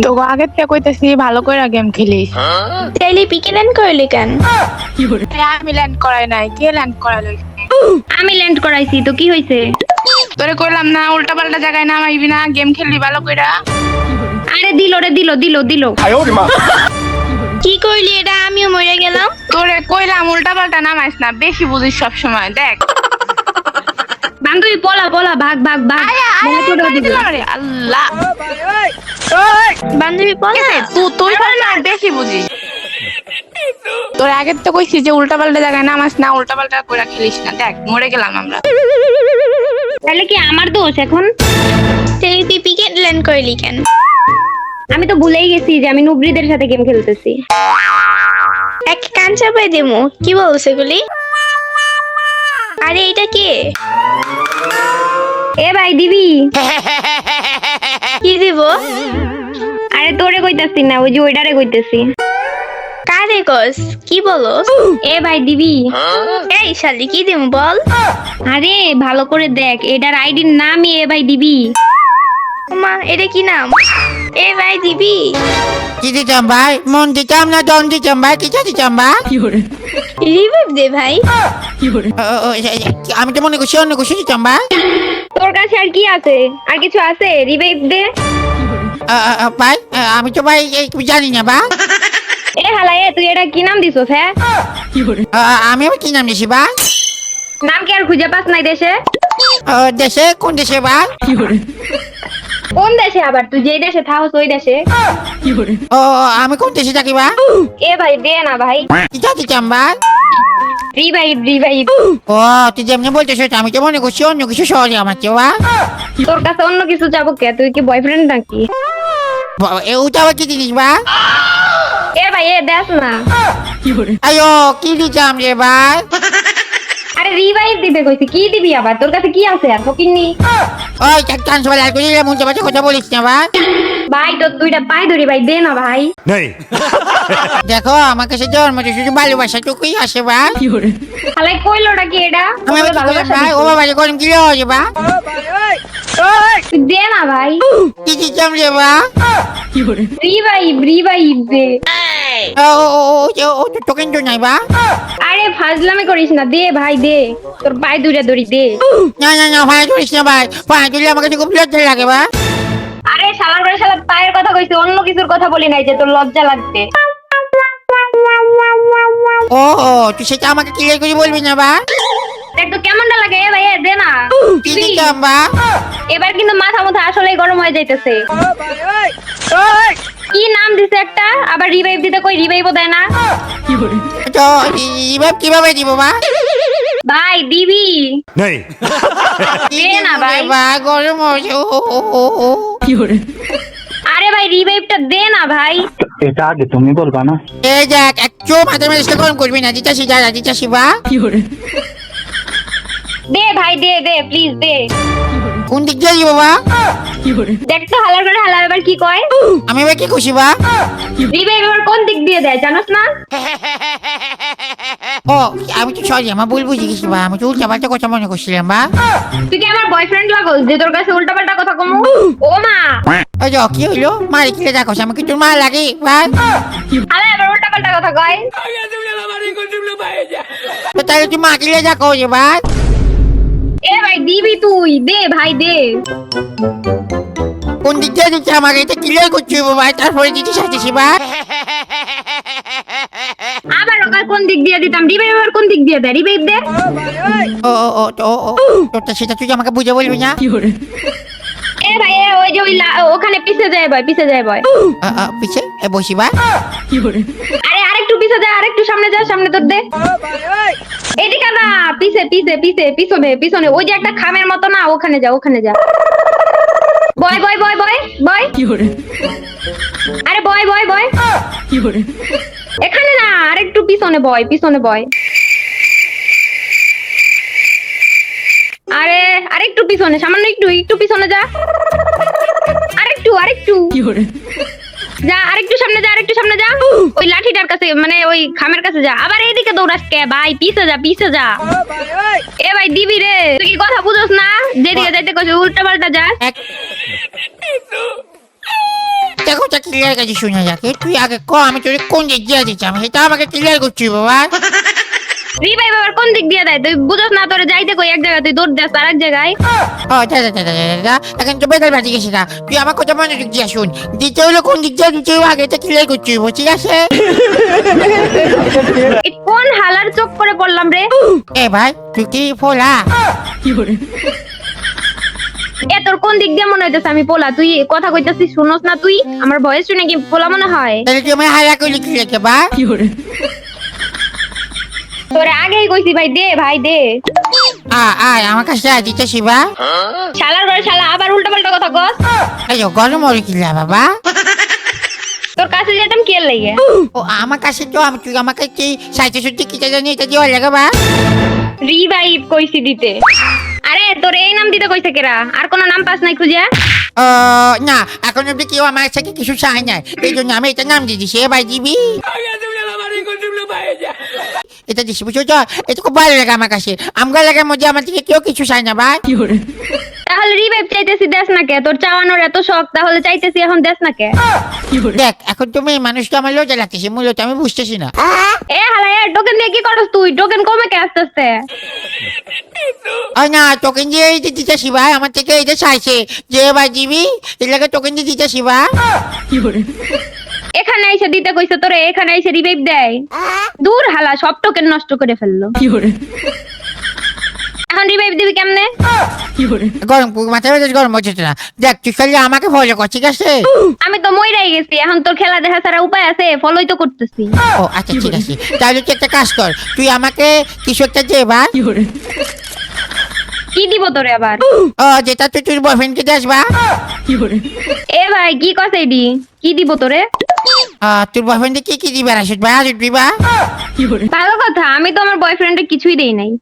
তো আগের থেকে কইতেছি ভালো করে গেম খেলিস। তাইলে পিকে ল্যান্ড করলি কেন? আমি ল্যান্ড করাই নাই কে ল্যান্ড করালো? আমি ল্যান্ড করাইছি তো কি হয়েছে তোরে কইলাম না উল্টা পাল্টা জায়গায় নামাইবি না গেম খেলবি ভালো কইরা। আরে দিল রে দিল দিল দিল। কি করলি এটা? আমিও মরে গেলাম। তোরে কইলাম উল্টা পাল্টা নামাইস না বেশি বুঝিস সব সময় দেখ। বান্ধবী পলা পলা ভাগ ভাগ ভাগ মনে করে দিবে আল্লাহ। বান্ধবী বলা? তুই তুই পারে না বেশি বুঝিস তোর আগের তো কইছি যে উল্টা পাল্টা জায়গায় নামাস না উল্টা পাল্টা কইরা খেলিস না। দেখ মরে গেলাম আমরা। তাহলে কি আমার দোষ এখন? তাইলে তুই পিকে ল্যান্ড করলি কেন? আমি তো ভুলেই গেছি যে আমি নুবরিদের সাথে গেম খেলতেছি। এক কান চাপাই দেমু কি বলছে গুলি আরে এটা কে? এ ভাই দিবি? কি দিব? আরে তোরে কইতাছি না ওই যে ওইটারে কইতেছি। কারে কস? কি বলো এ ভাই দিবি? এই শালি কি দিমু বল? আরে ভালো করে দেখ এটার আইডির নামই এ ভাই দিবি। মা এটা কি নাম? এ ভাই দিবি? কি দিতাম ভাই মন দিতাম না দন দিতাম ভাই কিটা দিতাম ভাই রিভাইভ দে ভাই। আমি তো মনে করছি অন্য কিছু দিতাম ভাই তোর কাছে আর কি আছে? আর কিছু আছে? রিভাইভ দে। ভাই আমি তো ভাই জানি না ভাই। এ হালা এ তুই এটা কি নাম দিছস হ্যাঁ? আমি কি নাম দিছি ভাই? নাম কি আর খুঁজে পাস নাই দেশে? দেশে কোন দেশে ভাই? কোন দেশে আবার? তুই যেই দেশে থাকস ওই দেশে? ও আমি কোন দেশে থাকি ভাই এ ভাই দে না ভাই। রিভাইভ রিভাইভ ও তুই যেমনি বলতেছ আমি তো মনে করছি অন্য কিছু সহজে আমার চেয়ে ভাই তোর কাছে অন্য কিছু যাব কে? তুই কি বয়ফ্রেন্ড নাকি? এ, ওটা আবার কি জিনিস ভাই এ ভাই এ দেখ না। আয়ো কি দিতাম রে ভাই? আরে রিভাইভ দিবে কইছি কি দিবি আবার? তোর কাছে কি আছে আর ফকিন্নি? ওই চান্স বেলা করে মন চাপাতে কথা বলিস না ভাই। ভাই তোর দুইটা পায়ে ধরি ভাই দে না ভাই। नहीं দেখো আমার কাছে দেওয়ার মতো শুধু ভালোবাসা টুকুই আসে ভাই। হালাই কইলোটা কি এটা? আমি আবার কি করলাম ভালোবাসা ভাই ও বাবা রে গরম কি হয়েছে ভাই। দে না ভাই। কি দিতাম রে ভাই। রিভাইভ রিভাইভ দে। তো টোকেন তো নাই বা? আরে ফাজলামি করিস না দে ভাই দে। তোর পায়ে দুইটা ধরি দে। না না না ভাই করিস না ভাই। তুই আমার কাছে খুব লজ্জা লাগে বা। আরে শালার করে শালার পায়ের কথা কইছি অন্য কিছুর কথা বলি নাই যে তোর লজ্জা লাগবে। ও ও তুই সেটা আমাকে ক্লিয়ার করে বলবি না বা? দেখ তো কেমনটা লাগে এ ভাই দে না। কি দিতাম বা? এবার কিন্তু মাথা মাথা আসলেই গরম হয়ে যাইতেছে। কি নাম দিছে একটা? আবার রিভাইভ দিতে কই রিভাইভও দেয় না। তো এবার কীভাবে দিব বা ভাই দিবি? কি দে না ভাই। বা গরম ও আরে ভাই রিভাইভটা দে না ভাই। এটা আগে তুমি বলবা না। এই দেখ একটু মাথা মেরেছে গরম করবি না দিতাসি দাদা দিতাসি বা দে ভাই দে দে প্লিজ দে। কোন দিক দিয়ে দিব বা দেখ তো হালার করে হালা এবার কি কয়? আমি এবার কি খুশি বা? রিভাইভ এবার কোন দিক দিয়ে দেয় জানোস না? ও আমি তো সরি আমার ভুল বুঝে গেছি বা? আমি তো উল্টা পাল্টা কথা মনে করছিলাম বা? তুই কি আমার বয়ফ্রেন্ড লাগল যে তোর কাছে উল্টা পাল্টা কথা কমু? ও মা! ওই যে কি হইল? মারে কি দেখো আমি কি তোর মা লাগে বা? হালা এবার কথা কয়। তাহলে তুই মা কিলে দেখো যে বা? ভাই দিবি তুই দে ভাই দে। কোন দিক দিয়ে দিচ্ছে আমাকে? এটা ক্লিয়ার করছি বাবা তারপরে দিতে চাইতেছি বা আবার ওকে কোন দিক দিয়ে দিতাম? রিভাইভ এবার কোন দিক দিয়ে দেয় রিভাইভ দে। ও ও ও তো ও ও তো সেটা তুই আমাকে বুঝে বলবি না? এ ভাই এ ওই যে ওই লা- ওখানে পিছে যায় ভাই পিছে যায় ভাই পিছে? এ বসি বা আরে আরেকটু আরেকটু সামনে যা সামনে তোর দে। এদিকে না পিছে পিছে পিছে পিছনে পিছনে। ওই যে একটা খামের মতো না ওখানে যা ওখানে যা। বয় বয় বয় বয় বয়। আরে বয় বয় বয়। এখানে না আরেকটু পিছনে বয় পিছনে বয়। আরে আরেকটু পিছনে সামান্য একটু একটু পিছনে যা। আরেকটু আরেকটু। যা, আরেকটু সামনে যা, আরেকটু সামনে যা। ওই লাঠিটার কাছে মানে ওই খামের কাছে যা। আবার এইদিকে দৌড়াস কে? ভাই, পিছে যা পিছে যা। এ ভাই, দিবি রে। তুই কি কথা বুঝোস না? যেদিকে যাইতে কইছে উল্টা পাল্টা যাস দেখো তা ক্লিয়ার কাছে শুনে যাকে তুই আগে ক? আমি তোর কোন দিক দিয়ে আমি সেটা আমাকে ক্লিয়ার করছি, বাবা। রিভাইভ আবার কোন দিক দিয়ে দেয়? তুই বুঝস না তোরে যাইতে কই এক জায়গায় তুই দৌড় দেস আর এক জায়গায়। ও এখন তো বেকার বাজে গেছে না। তুই আমার কথা মনোযোগ দিয়ে শুন। দিতে হলো কোন দিক দিয়ে দিতে আগে ক্লিয়ার ঠিক আছে? কোন হালার চোখ করে পড়লাম রে? এ ভাই তুই কি ফোলা? এ তোর কোন দিক দিয়ে মনে হইতেছে আমি পোলা? তুই কথা কইতাছিস শুনোস না তুই? আমার ভয়েস শুনে কি পোলা মনে হয়? তাহলে তুই আমার হালা করলি কি রেখে বা? তোরে আগেই কইছি ভাই দে ভাই দে। আ আয় আমার কাছে আয় দিতে শিবা। শালার ঘরে শালা আবার উল্টা পাল্টা কথা কস। এই যে গরম হলে কি লা বাবা? তোর কাছে যেতাম কে লাগে? ও আমার কাছে তো আমি তুই আমাকে কি সাইতে সুইতে কি জানি এটা দিয়ে লাগে বা? রিভাইভ কইছি দিতে। আরে তোর এই নাম দিতে কইছে কেরা? আর কোন নাম পাস নাই খুঁজে? ও না এখন অব্দি কেউ আমার সাথে কিছু চাই নাই। এই জন্য আমি এটা নাম দিয়ে দিছি এ ভাই দিবি? এটা দিছি বুঝছ? তো এটা খুব ভালো লাগে আমার কাছে। আমগা লাগার মধ্যে আমার থেকে কেউ কিছু চাই না ভাই। তাহলে রিভাইভ চাইতেছি দেস না কে? তোর চাওয়ানোর এত শখ তাহলে চাইতেছি এখন দেস না কে? দেখ এখন তুমি মানুষটা আমার লজ্জা লাগতেছে মূলত আমি বুঝতেছি না। এ হালা এ টোকেন দিয়ে কি করস তুই? টোকেন কমে কে আস্তে আস্তে ওই না টোকেন দিয়ে এই যে দিতেছি ভাই আমার থেকে এটা চাইছে। যে ভাই দিবি এটাকে টোকেন দিয়ে দিতে ভাই। এখানে এসে দিতে কইছে তোরে এখানে এসে রিভাইভ দেয়। দূর হালা সব টোকেন নষ্ট করে ফেলল। এখন রিভাইভ দিবি কেমনে? গরম মাথায় বেশ গরম হচ্ছে না। দেখ তুই খালি আমাকে ফলো কর ঠিক আছে? আমি তো মইরাই গেছি এখন তোর খেলা দেখা ছাড়া উপায় আছে ফলোই তো করতেছি। ও আচ্ছা ঠিক আছে। তাহলে তুই একটা কাজ কর তুই আমাকে কিছু একটা দে ভাই কি দিব তোরে আবার? ও যেটা তুই তোর বয়ফ্রেন্ডকে দেস বা। এ ভাই কি কথা এডি? কি দিব তোরে? তোর বয়ফ্রেন্ডে কি কি দিবে? আসিস ভাই আসিস দিবা ভালো কথা আমি তো আমার বয়ফ্রেন্ডে কিছুই দেই নাই।